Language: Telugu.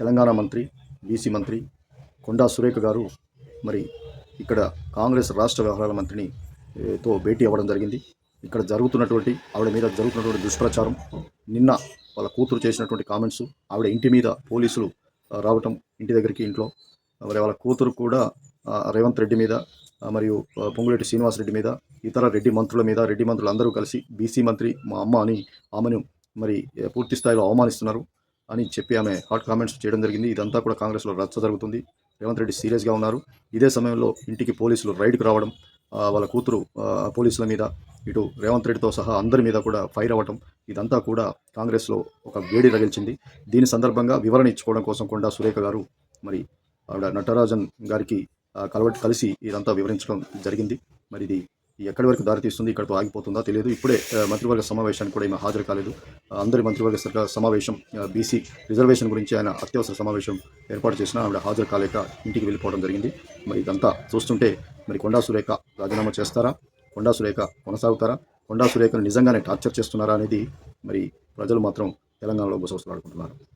తెలంగాణ మంత్రి బీసీ మంత్రి కొండా సురేఖ గారు మరి ఇక్కడ కాంగ్రెస్ రాష్ట్ర వ్యవహారాల మంత్రిని తో భేటీ అవ్వడం జరిగింది. ఇక్కడ జరుగుతున్నటువంటి ఆవిడ మీద జరుగుతున్నటువంటి దుష్ప్రచారం నిన్న వాళ్ళ కూతురు చేసినటువంటి కామెంట్స్ ఆవిడ ఇంటి మీద పోలీసులు రావటం ఇంటి దగ్గరికి ఇంట్లో. మరి వాళ్ళ కూతురు కూడా రేవంత్ రెడ్డి మీద మరియు పొంగులేటి శ్రీనివాస్ రెడ్డి మీద ఇతర రెడ్డి మంత్రుల మీద రెడ్డి మంత్రులు అందరూ కలిసి బీసీ మంత్రి మా అమ్మ అని ఆమెను మరి పూర్తి స్థాయిలో అవమానిస్తున్నారు. అని చెప్పి ఆమె హాట్ కామెంట్స్ చేయడం జరిగింది. ఇదంతా కూడా కాంగ్రెస్లో రచ్చ జరుగుతుంది. రేవంత్ రెడ్డి సీరియస్గా ఉన్నారు. ఇదే సమయంలో ఇంటికి పోలీసులు రైడ్కి రావడం వాళ్ళ కూతురు పోలీసుల మీద ఇటు రేవంత్ రెడ్డితో సహా అందరి మీద కూడా ఫైర్ అవ్వటం ఇదంతా కూడా కాంగ్రెస్లో ఒక వేడి రగిల్చింది. దీని సందర్భంగా వివరణ ఇచ్చుకోవడం కోసం కొండా సురేఖ గారు మరి ఆవిడ నటరాజన్ గారికి కలవట్ కలిసి ఇదంతా వివరించడం జరిగింది. మరి ఇది ఎక్కడి వరకు దారితీస్తుంది ఇక్కడతో ఆగిపోతుందా తెలియదు. ఇప్పుడే మంత్రివర్గ సమావేశానికి కూడా ఈమె హాజరు కాలేదు. అందరి మంత్రివర్గ సర్గ- సమావేశం బీసీ రిజర్వేషన్ గురించి ఆయన అత్యవసర సమావేశం ఏర్పాటు చేసిన ఆవిడ హాజరు కాలేక ఇంటికి వెళ్ళిపోవడం జరిగింది. మరి ఇదంతా చూస్తుంటే మరి కొండా సురేఖ రాజీనామా చేస్తారా? కొండా సురేఖ కొనసాగుతారా? కొండా సురేఖను నిజంగానే టార్చర్ చేస్తున్నారా అనేది మరి ప్రజలు మాత్రం తెలంగాణలో గుసగుసలాడుకుంటున్నారు.